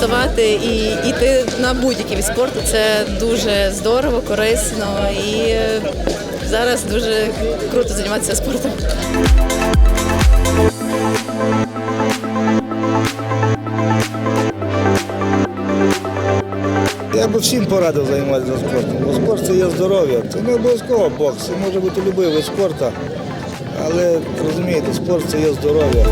починати і йти на будь-який від спорту. Це дуже здорово, корисно і зараз дуже круто займатися спортом. Я би всім порадив займатися спортом. Бо спорт це є здоров'я. Це не обов'язково бокс, це може бути будь-який вид. Але розумієте, спорт це є здоров'я.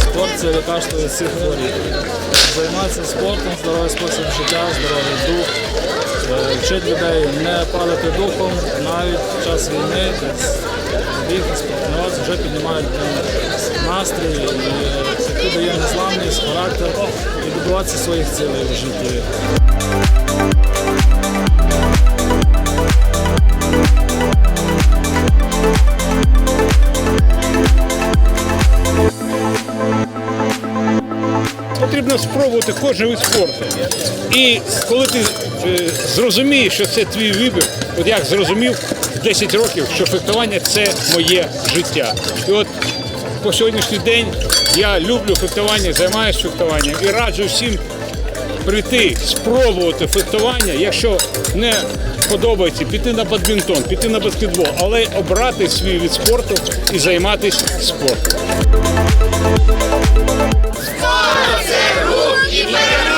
Спорт це від всіх хворіб. Займатися спортом, здоровий спосіб життя, здоровий дух, е, вчить людей не падати духом, навіть в час війни, біг, спортувати, вже піднімають настрій, і це дає незламність, характер і добиватися своїх цілей в житті. Потрібно спробувати кожен вид спорту. І коли ти е, зрозумієш, що це твій вибір, от як зрозумів 10 років, що фехтування це моє життя. І от по сьогоднішній день я люблю фехтування, займаюся фехтуванням і раджу всім прийти, спробувати фехтування, якщо не подобається, піти на бадмінтон, піти на баскетбол, але обрати свій від спорту і займатися спортом. Спорт це рух і перемога!